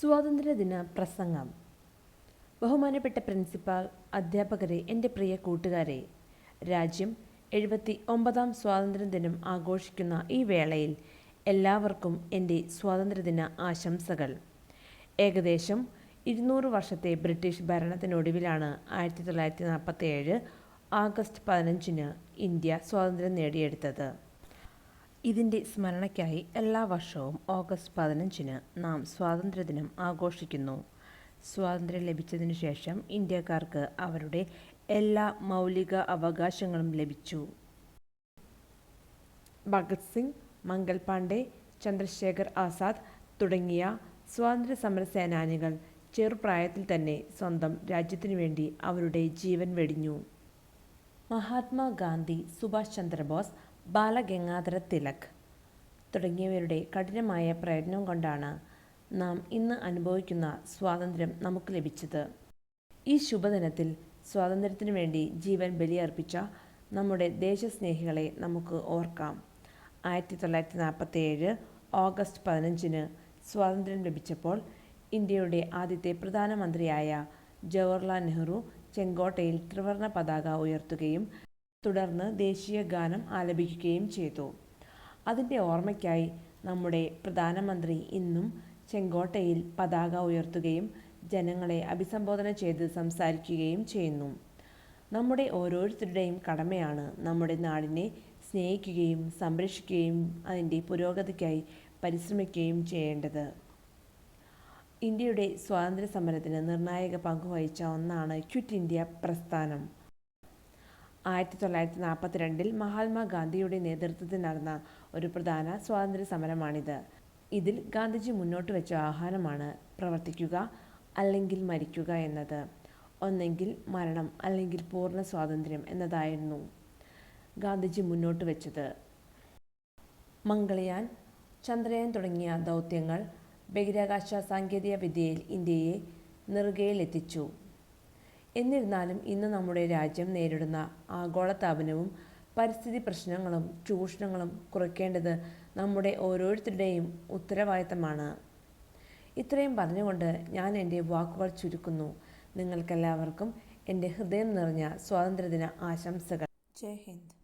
സ്വാതന്ത്ര്യദിന പ്രസംഗം ബഹുമാനപ്പെട്ട പ്രിൻസിപ്പാൾ അധ്യാപകരെ എന്റെ പ്രിയ കൂട്ടുകാരെ രാജ്യം എഴുപത്തി ഒമ്പതാം സ്വാതന്ത്ര്യദിനം ആഘോഷിക്കുന്ന ഈ വേളയിൽ എല്ലാവർക്കും എന്റെ സ്വാതന്ത്ര്യദിന ആശംസകൾ. ഏകദേശം ഇരുന്നൂറ് വർഷത്തെ ബ്രിട്ടീഷ് ഭരണത്തിനൊടുവിലാണ് ആയിരത്തി തൊള്ളായിരത്തി നാൽപ്പത്തി ഏഴ് ആഗസ്റ്റ് പതിനഞ്ചിന് ഇന്ത്യ സ്വാതന്ത്ര്യം നേടിയെടുത്തത്. ഇതിന്റെ സ്മരണയ്ക്കായി എല്ലാ വർഷവും ഓഗസ്റ്റ് പതിനഞ്ചിന് നാം സ്വാതന്ത്ര്യദിനം ആഘോഷിക്കുന്നു. സ്വാതന്ത്ര്യം ലഭിച്ചതിനു ശേഷം ഇന്ത്യക്കാർക്ക് അവരുടെ എല്ലാ മൗലിക അവകാശങ്ങളും ലഭിച്ചു. ഭഗത് സിംഗ് മംഗൽ പാണ്ഡെ ചന്ദ്രശേഖർ ആസാദ് തുടങ്ങിയ സ്വാതന്ത്ര്യ സമര സേനാനികൾ ചെറുപ്രായത്തിൽ തന്നെ സ്വന്തം രാജ്യത്തിനു വേണ്ടി അവരുടെ ജീവൻ വെടിഞ്ഞു. മഹാത്മാഗാന്ധി സുഭാഷ് ചന്ദ്രബോസ് ബാലഗംഗാധര തിലക് തുടങ്ങിയവരുടെ കഠിനമായ പ്രയത്നം കൊണ്ടാണ് നാം ഇന്ന് അനുഭവിക്കുന്ന സ്വാതന്ത്ര്യം നമുക്ക് ലഭിച്ചത്. ഈ ശുഭദിനത്തിൽ സ്വാതന്ത്ര്യത്തിനു വേണ്ടി ജീവൻ ബലിയർപ്പിച്ച നമ്മുടെ ദേശസ്നേഹികളെ നമുക്ക് ഓർക്കാം. ആയിരത്തി തൊള്ളായിരത്തി നാൽപ്പത്തി ഏഴ് ഓഗസ്റ്റ് പതിനഞ്ചിന് സ്വാതന്ത്ര്യം ലഭിച്ചപ്പോൾ ഇന്ത്യയുടെ ആദ്യത്തെ പ്രധാനമന്ത്രിയായ ജവഹർലാൽ നെഹ്റു ചെങ്കോട്ടയിൽ ത്രിവർണ പതാക ഉയർത്തുകയും തുടർന്ന് ദേശീയ ഗാനം ആലപിക്കുകയും ചെയ്തു. അതിന്റെ ഓർമ്മയ്ക്കായി നമ്മുടെ പ്രധാനമന്ത്രി ഇന്നും ചെങ്കോട്ടയിൽ പതാക ഉയർത്തുകയും ജനങ്ങളെ അഭിസംബോധന ചെയ്ത് സംസാരിക്കുകയും ചെയ്യുന്നു. നമ്മുടെ ഓരോരുത്തരുടെയും കടമയാണ് നമ്മുടെ നാടിനെ സ്നേഹിക്കുകയും സംരക്ഷിക്കുകയും അതിന്റെ പുരോഗതിക്കായി പരിശ്രമിക്കുകയും ചെയ്യേണ്ടത്. ഇന്ത്യയുടെ സ്വാതന്ത്ര്യ സമരത്തിന് നിർണായക പങ്കുവഹിച്ച ഒന്നാണ് ക്വിറ്റ് ഇന്ത്യ പ്രസ്ഥാനം. ആയിരത്തി തൊള്ളായിരത്തി നാൽപ്പത്തിരണ്ടിൽ മഹാത്മാഗാന്ധിയുടെ നേതൃത്വത്തിൽ നടന്ന ഒരു പ്രധാന സ്വാതന്ത്ര്യ സമരമാണിത് ഇതിൽ ഗാന്ധിജി മുന്നോട്ട് വെച്ച ആഹ്വാനമാണ് പ്രവർത്തിക്കുക അല്ലെങ്കിൽ മരിക്കുക എന്നത്. ഒന്നെങ്കിൽ മരണം അല്ലെങ്കിൽ പൂർണ സ്വാതന്ത്ര്യം എന്നതായിരുന്നു ഗാന്ധിജി മുന്നോട്ട് വെച്ചത്. മംഗളയാൻ ചന്ദ്രയാൻ തുടങ്ങിയ ദൗത്യങ്ങൾ ബഹിരാകാശ സാങ്കേതിക വിദ്യയിൽ ഇന്ത്യയെ നെറുകയിലെത്തിച്ചു. എന്നിരുന്നാലും ഇന്ന് നമ്മുടെ രാജ്യം നേരിടുന്ന ആഗോളതാപനവും പരിസ്ഥിതി പ്രശ്നങ്ങളും ചൂഷണങ്ങളും കുറയ്ക്കേണ്ടത് നമ്മുടെ ഓരോരുത്തരുടെയും ഉത്തരവാദിത്തമാണ്. ഇത്രയും പറഞ്ഞുകൊണ്ട് ഞാൻ എന്റെ വാക്കുകൾ ചുരുക്കുന്നു. നിങ്ങൾക്കെല്ലാവർക്കും എന്റെ ഹൃദയം നിറഞ്ഞ സ്വാതന്ത്ര്യദിന ആശംസകൾ. ജയ് ഹിന്ദ്.